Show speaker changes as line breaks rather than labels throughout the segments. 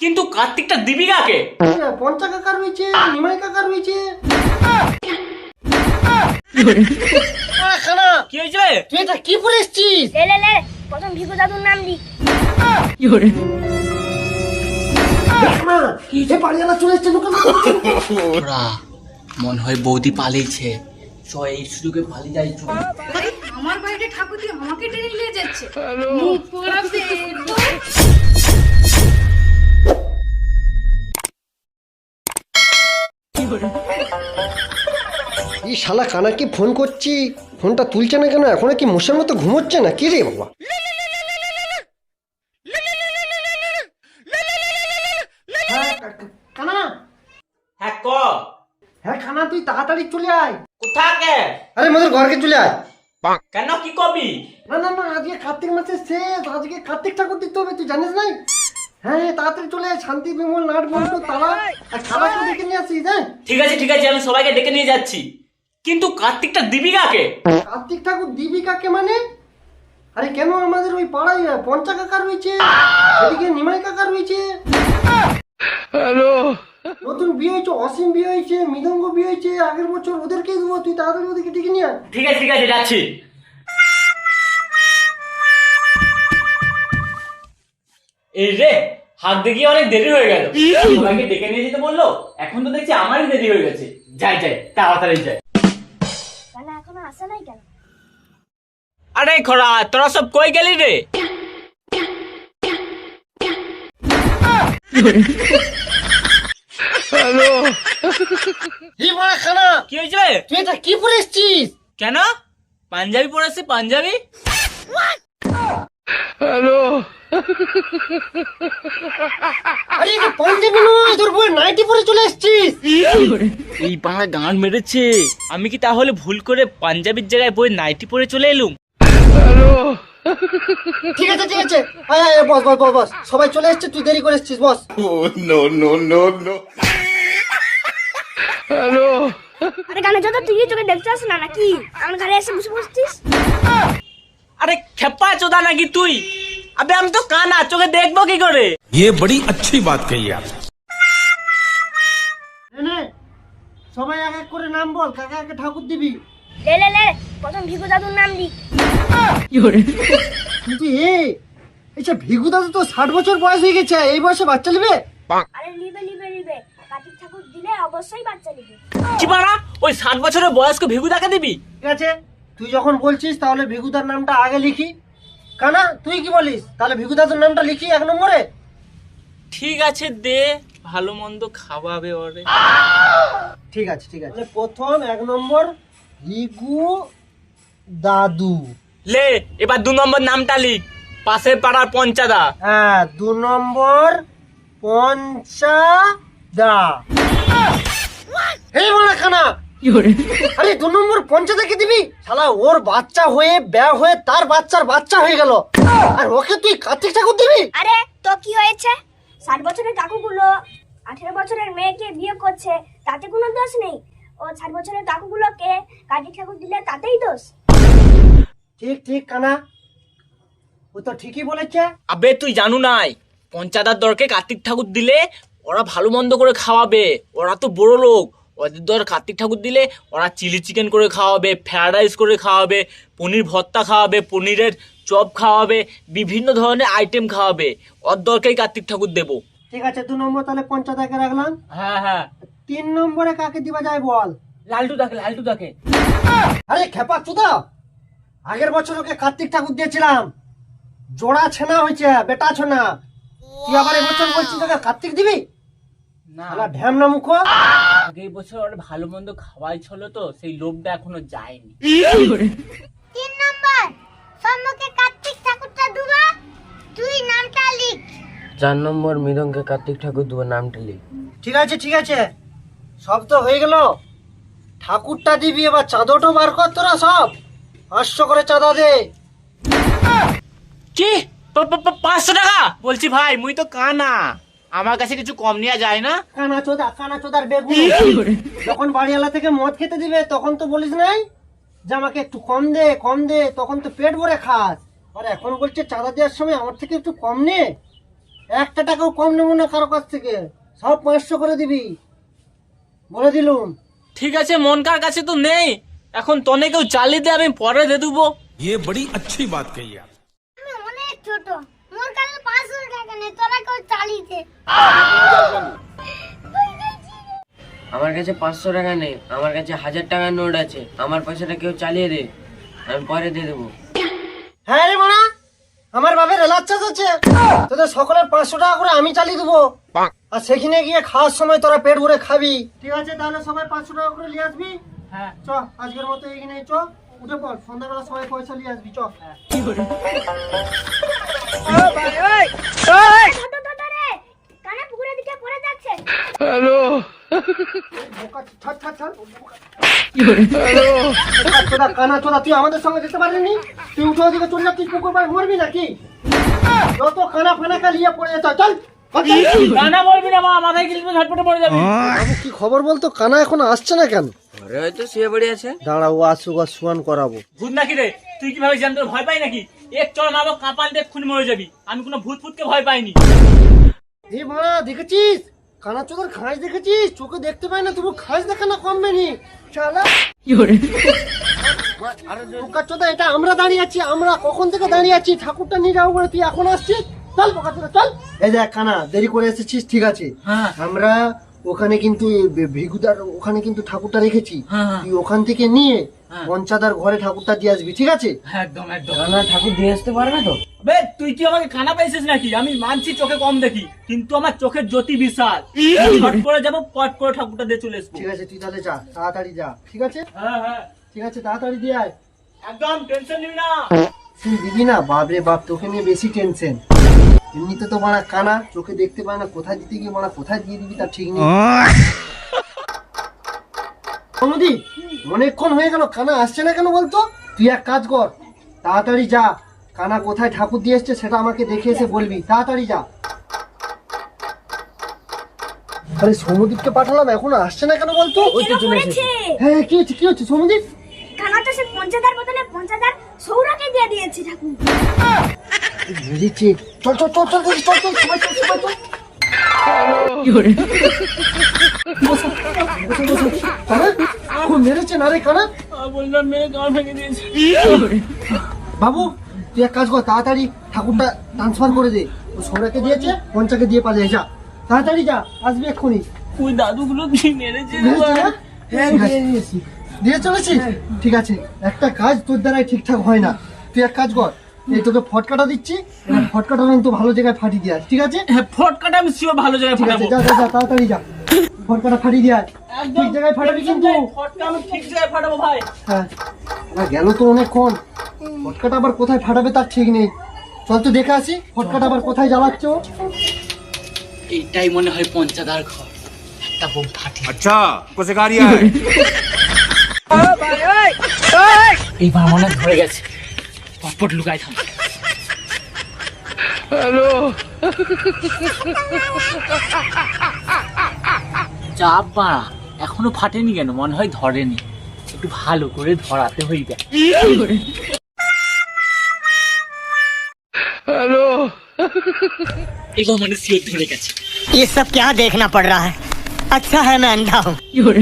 কিন্তু কার্তিকটা দিবি কাকে
পঞ্চা কাকা রয়েছে নিমাই কাকা রয়েছে খানা
কি হয়েছে?
তুই এটা কি পরে এসছিস?
লে লে লে প্রথম ভিগু দাদুর নাম লিখ
ওরা মনে হয় বৌদি পালিয়েছে। এই সুযোগে পালিয়ে যাই
আমার বাড়িতে ঠাকুর দিয়ে আমাকে টেনে নিয়ে যাচ্ছে।
শালা কানাকে ফোন করছি? ফোনটা তুলছে না কেন? এখনও কি মশার মতো ঘুমোচ্ছে না? কি রে বাবা? হ্যাঁ, কানা।
হ্যাঁ ক
হ্যাঁ খানা তুই তাড়াতাড়ি চলে আয়।
কোথাকে?
আরে মোদের ঘরকে চলে আয়।
কেন? কি কবি?
না না না আজকে কার্তিক মাসের শেষ। আজকে কার্তিক ঠাকুর দিতে হবে তুই জানিস নাই? হ্যাঁ তাড়াতাড়ি চলে আয় শান্তি বিমল নাট আর নিয়ে আসিস হ্যাঁ?
ঠিক আছে ঠিক আছে আমি সবাইকে ডেকে নিয়ে যাচ্ছি। কিন্তু কার্তিকটা দিবি কাকে?
কার্তিক ঠাকুর দিবি কাকে মানে? আরে কেন আমাদের ওই পাড়ায় পঞ্চা কাকা রয়েছে? এদিকে নিমাই কাকা রয়েছে? নতুন বিয়ে হয়েছে অসীম বিয়ে হয়েছে মৃদঙ্গ বিয়ে হয়েছে আগের বছর ওদেরকেই দেবো তুই তাড়াতাড়ি ওদেরকে ডেকে নিয়ে আয়।
ঠিক আছে ঠিক আছে যাচ্ছি। এই রে হাত দেখিয়ে অনেক দেরি হয়ে গেল। ডেকে নিয়ে যেতে বলল এখন তো দেখছি আমারই দেরি হয়ে গেছে। যাই যাই তাড়াতাড়ি যাই।
আসে নাই কেন?
আরে খরা তোরা সব কই গেলি রে?
খানা?
কি হয়েছে
তুই এটা কি পরে এসছিস?
কেন? পাঞ্জাবি পড়েছি পাঞ্জাবি?
আরে পাঞ্জাবি নয় তোর বই নাইটি পরে চলে এসছিস।
এই বাংলা গান মেরেছে। আমি কি তাহলে ভুল করে পাঞ্জাবির জায়গায় বই নাইটি পরে চলে এলুম?
ঠিক আছে ঠিক আছে। আয় আয় আয়, বস বস বস বস। সবাই চলে এসছে তুই দেরি করে এসছিস বস।
আরে গানে যত তুই তোকে দেখতে আসে না নাকি? আমার ঘরে এসে বসে বসছিস।
আরে খেপা চোদা নাকি তুই? আবে আমি তো কানা চোখে দেখবো কি করে
ये बड़ी अच्छी बात कही आप
নে, নে সবাই এক এক করে নাম বল কাকা কাকে ঠাকুর দিবি
লে লে লে প্রথম ভিগু দাদুর নাম লিখ
কিন্তু এ আচ্ছা ভিগু দাদু তো ষাট বছর বয়স হয়ে গেছে এই বয়সে বাচ্চা নেবে
আরে লিবে লিবে লিবে কার্তিক ঠাকুর দিলে অবশ্যই বাচ্চা নিবে
কি বাড়া ওই ষাট বছরের বয়স্ক ভিগু দেখা দিবি
ঠিক আছে তুই যখন বলছিস তাহলে ভিগুদার নামটা আগে লিখি কানা তুই কি বলিস? তাহলে ভিগুদার নামটা লিখি এক নম্বরে?
ঠিক আছে দে ভালো মন্দ খাওয়াবে ওরে।
ঠিক আছে ঠিক আছে। প্রথম এক নম্বর ভিগু দাদু।
লে এবার দু নম্বর নামটা লিখ। পাশের পাড়ার পঞ্চাদা।
হ্যাঁ দু নম্বর পঞ্চাদা। এই বলা খানা আরে দু নম্বর দিবি? শালা ওর বাচ্চা হয়ে ব্যয় হয়ে তার বাচ্চার বাচ্চা হয়ে গেল। আর ওকে তুই কার্তিক ঠাকুর দিবি?
আরে তো কি হয়েছে? ষাট বছরের কাকুগুলো আঠেরো বছরের মেয়েকে বিয়ে করছে তাতে কোনো দোষ নেই। ও ষাট বছরের কাকুগুলোকে কার্তিক ঠাকুর দিলে তাতেই দোষ।
ঠিক ঠিক কানা। ও তো ঠিকই বলেছে।
আবে তুই জানু নাই পঞ্চাদার দরকে কার্তিক ঠাকুর দিলে ওরা ভালো মন্দ করে খাওয়াবে ওরা তো বড় লোক। ওদের দর কার্তিক ঠাকুর দিলে ওরা চিলি চিকেন করে খাওয়াবে ফ্রায়েড রাইস করে খাওয়াবে পনির ভর্তা খাওয়াবে পনিরের চপ খাওয়াবে বিভিন্ন ধরনের আইটেম খাওয়াবে। ওর দরকেই কার্তিক ঠাকুর দেবো।
ঠিক আছে দু নম্বর তাহলে পঞ্চাদাকে রাখলাম।
হ্যাঁ হ্যাঁ।
তিন নম্বরে কাকে দিবা যায় বল?
লালটু দেখে লালটু দেখে
আরে খেপা চুদা! আগের বছর ওকে কার্তিক ঠাকুর দিয়েছিলাম। জোড়া ছেনা হয়েছে বেটা ছেনা। তুই আবার এবছর বলছিস তোকে কার্তিক দিবি?
না।
মুখ।
আগের বছর ওরা ভালো মন্দ খাওয়াই ছিল তো সেই লোভটা এখনও যায়নি।
তিন নম্বর সম্মুখে কার্তিক ঠাকুরটা দুবা তুই নামটা লিখ।
চার নম্বর মৃদঙ্গে কার্তিক ঠাকুর দুটো নামটা লিখ।
ঠিক আছে ঠিক আছে। সব তো হয়ে গেল। ঠাকুরটা দিবি এবার চাঁদটো বার কর তোরা সব। পাঁচশো করে চাঁদা দে।
কি? পা- পা- পা- পাঁচশো টাকা? বলছি ভাই মুই তো কানা। আমার কাছে কিছু কম নেওয়া যায় না
কানা চোদা কানা চোদার বেগুন যখন বাড়িওয়ালা থেকে মদ খেতে দিবে তখন তো বলিস নাই যে আমাকে একটু কম দে কম দে তখন তো পেট ভরে খাস আর এখন বলছে চাঁদা দেওয়ার সময় আমার থেকে একটু কম নে একটা টাকাও কম নেবো না কারো কাছ থেকে সব পাঁচশো করে দিবি বলে দিলুম
ঠিক আছে মনকার কাছে তো নেই এখন তনে কেউ চালিয়ে দে আমি পরে দিয়ে দেবো
ये बड़ी अच्छी बात कही आप
আমি অনেক ছোট মোর কাছে কেউ চালিয়ে
আমার কাছে পাঁচশো টাকা নেই আমার কাছে হাজার টাকার নোট আছে আমার পয়সাটা কেউ চালিয়ে দে আমি পরে দিয়ে দেবো।
হ্যাঁ রে মানা আমার বাপের এলাচ্ছাস আছে তোদের সকলের পাঁচশো টাকা করে আমি চালিয়ে দেবো। আর সেখানে গিয়ে খাওয়ার সময় তোরা পেট ভরে খাবি। ঠিক আছে তাহলে সবাই পাঁচশো টাকা করে নিয়ে আসবি।
হ্যাঁ।
চ আজকের মতো এখানে চ উঠে পড় সন্ধ্যাবেলা সবাই পয়সা নিয়ে আসবি চ।
ছোট কানে
চোদা, কানা তুই আমাদের সঙ্গে যেতে তুই উঠে ওদিকে চলে যাচ্ছিস পুকুর পাড়ে মরবি নাকি যত কানা ফানা কালিয়ে পড়ে যেত চল
না বলবি না মা মাথায় গিলবে ঝটপটে পড়ে যাবি।
কি খবর বলতো? কানা এখন আসছে না কেন?
ঘরে হয়তো শুয়ে পড়ে আছে।
দাঁড়া ও আসুক আর সুয়ান করাবো।
ভূত নাকি রে? তুই কীভাবে জানতে ভয় পাই নাকি? এক চল মারবো কাপাল দিয়ে খুন মরে যাবি। আমি কোনো ভূত ফুটকে ভয় পাইনি।
এ মারা দেখেছিস? কানা চোদার খাঁজ দেখেছিস? চোখে দেখতে পাই না তবু খাঁজ দেখা না কমবে নি চালা বোকা চোদা এটা আমরা দাঁড়িয়ে আছি আমরা কখন থেকে দাঁড়িয়ে আছি? ঠাকুরটা নিয়ে যাব বলে তুই এখন আসছিস? চল বোকা চোদা চল। এই দেখ কানা দেরি করে এসেছিস ঠিক আছে।
হ্যাঁ।
আমরা ওখানে কিন্তু ভিগুদার ওখানে কিন্তু ঠাকুরটা রেখেছি।
হ্যাঁ, হ্যাঁ।
তুই ওখান থেকে নিয়ে
হ্যাঁ।
পঞ্চাদার ঘরে ঠাকুরটা দিয়ে আসবি ঠিক আছে?
একদম একদম।
ঠাকুর দিয়ে আসতে পারবে তো?
বে তুই কি আমাকে কানা পাইছিস নাকি? আমি মানছি চোখে কম দেখি কিন্তু আমার চোখের জ্যোতি বিশাল। পট করে যাব পট করে ঠাকুরটা দিয়ে চলে আসব।
ঠিক আছে তুই তাহলে যা তাড়াতাড়ি যা ঠিক আছে?
হ্যাঁ হ্যাঁ।
ঠিক আছে তাড়াতাড়ি দিয়ে আয়।
একদম টেনশন নিবি না।
তুই দিবি না? বাপরে বাপ তোকে নিয়ে বেশি টেনশন এমনিতে তো মারা কানা চোখে দেখতে পায় না কোথায় দিতে গিয়ে মারা কোথায় দিয়ে দিবি তার ঠিক নেই। অনুদি অনেকক্ষণ হয়ে গেল কানা আসছে না কেন বলতো? তুই এক কাজ কর তাড়াতাড়ি যা। কানা কোথায় ঠাকুর দিয়ে এসছে সেটা আমাকে দেখে এসে বলবি। তাড়াতাড়ি যা। আরে সৌমদীপকে পাঠালাম এখন আসছে না কেন বলতো? হ্যাঁ কি হচ্ছে কি হচ্ছে সৌমদীপ
কানাটা সে পঞ্চাদার বদলে পঞ্চাদার সৌরাকে দিয়ে দিয়েছে ঠাকুর
বুঝেছি চল চল চল চল চল চল চল সবাই চল সবাই চল বসো, বসো। কানা? খুব মেরেছে না রে কানা
বললাম মেরে গান ভেঙে দিয়েছে
বাবু তুই এক কাজ কর তাড়াতাড়ি ঠাকুরটা ট্রান্সফার করে দে ও সৌরাকে দিয়েছে পঞ্চাকে দিয়ে পালিয়ে যা তাড়াতাড়ি যা আসবি এক্ষুনি
ওই দাদুগুলো মেরেছে
না? ঠিক আছে। দিয়ে চলেছিস হ্যাঁ। ঠিক আছে। একটা কাজ তোর দ্বারাই ঠিকঠাক হয় না। তুই এক কাজ কর। এই তোকে ফটকাটা দিচ্ছি। হ্যাঁ। ফটকাটা কিন্তু মানে ভালো জায়গায় ফাটি দিয়ে ঠিক আছে?
হ্যাঁ ফটকাটা আমি সিও ভালো জায়গায় ফাটাবো।
যা যা যা তাড়াতাড়ি যা। ফটকাটা ফাটি দিয়ে ঠিক জায়গায় ফাটাবি কিন্তু।
ফটকা আমি ঠিক জায়গায় ফাটাবো ভাই।
হ্যাঁ। গেল তো অনেকক্ষণ। ফটকাটা আবার কোথায় ফাটাবে তার ঠিক নেই। চল তো দেখে আসি ফটকাটা আবার কোথায় জ্বালাচ্ছ।
এইটাই মনে হয় পঞ্চাদার ঘর। একটা বোম ফাটি
আচ্ছা কোসে গাড়ি আয়?
এইবার মনে হয় ধরে গেছে পটপট লুকাই থাম হ্যালো চাপ বাড়া এখনো ফাটেনি কেন মনে হয় ধরেনি একটু ভালো করে ধরাতে হইবে এবার মানে সিওর ধরে গেছে
ये सब क्या देखना पड़ रहा है अच्छा है मैं अंधा हूँ
বোকা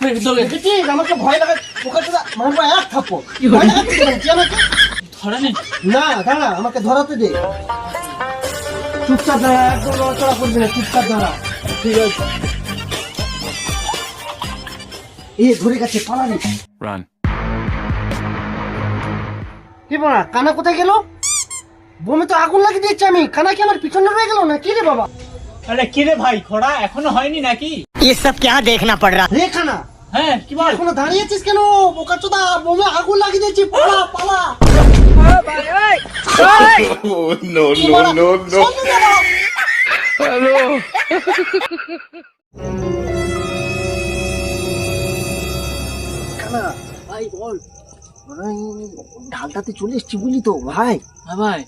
আমাকে ভয় লাগা বোকা মারবো এক থাপ্পো ভয় লাগাচ্ছিস কেন? তুই আমাকে?
ধরে নেই
না দাঁড়া আমাকে ধরাতে দে। চুপচাপ দাঁড়া একদম নড়াচড়া করবি না চুপচাপ দাঁড়া। ঠিক আছে। এ ধরে গেছে. কি বলা কানা কোথায় গেল? বমি তো আগুন লাগিয়ে দিয়েছি আমি। কানা কি আমার পিছনে রয়ে গেল না কি রে বাবা?
আরে কি রে ভাই খোড়া এখনও হয়নি নাকি?
ये सब क्या देखना पड़ रहा है
রে কানা
হ্যাঁ কি বল
এখনো দাঁড়িয়েছিস কেন বোকা চোদা বোমে আগুন লাগিয়ে দিয়েছি পালা পালা
Oh no
কি বলা? সামনে দাঁড়া। কানা ভাই বল ভাই ঢালটাতে চলে এসছি বুঝলি তো ভাই
হ্যাঁ ভাই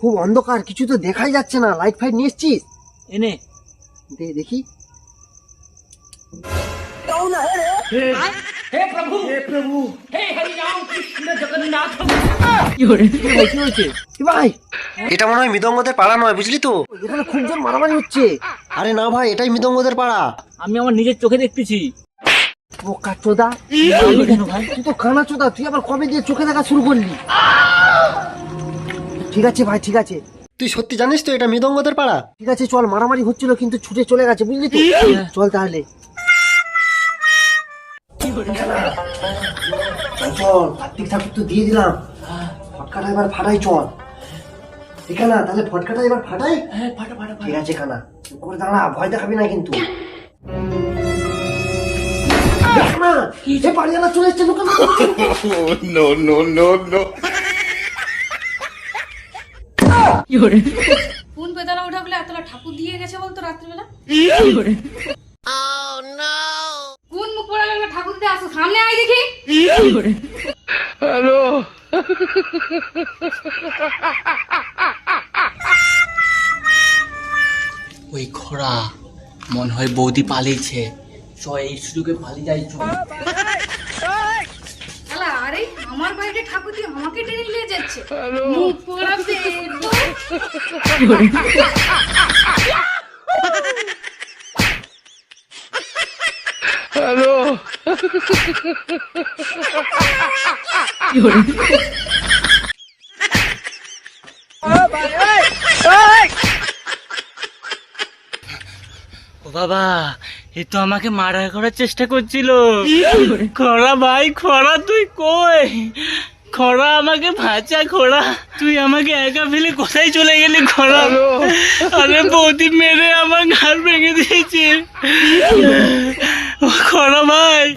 খুব অন্ধকার কিছু তো দেখাই যাচ্ছে না লাইট ফাইট নিয়ে এসছিস
এনে
দে দেখি
কি হয়েছে
এ ভাই এটা মনে হয় মৃদঙ্গদের পাড়া নয় বুঝলি তো? এখানে খুব মারামারি হচ্ছে। আরে না ভাই এটাই মৃদঙ্গদের পাড়া।
আমি আমার নিজের চোখে দেখতেছি।
বোকা চোদা
ভাই?
তুই তো কানা চোদা তুই আবার কবে দিয়ে চোখে দেখা শুরু করলি? ঠিক আছে ভাই ঠিক আছে। তুই সত্যি জানিস তো এটা মৃদঙ্গদের পাড়া? ঠিক আছে চল মারামারি হচ্ছিল কিন্তু ছুটে চলে গেছে বুঝলি তো? চল তাহলে। চল চল কার্তিক ঠাকুর তো দিয়ে দিলাম। ফটকাটা এবার ফাটাই চল। ঠিক না তাহলে ফটকাটা এবার ফাটাই?
হ্যাঁ ফাটা ফাটা
ঠিক আছে কানা। করে দাঁড়া ভয় দেখাবি না কিন্তু। না চলে এসছে
বেদানা ওঠা বলে এতলা ঠাকুর দিয়ে গেছে বলতো রাত্রিবেলা? সামনে আয় দেখি। হ্যালো।
ওই খরা মনে হয় বৌদি পালিয়েছে। চ এই সুযোগে পালিয়ে যাই চ
আরে আমার বাড়িতে ঠাকুর দিয়ে আমাকে টেনে নিয়ে যাচ্ছে। মুখ পেটো।
ও বাবা, এ তো আমাকে মারা করার চেষ্টা করছিল। খরা ভাই, খরা, তুই কই? খরা আমাকে ভাঁচা, খরা। তুই আমাকে একা ফেলে কোথায় চলে গেলি, খরা? আরে বৌদি মেরে আমার ঘাড় ভেঙে দিয়েছে। খরা ভাই।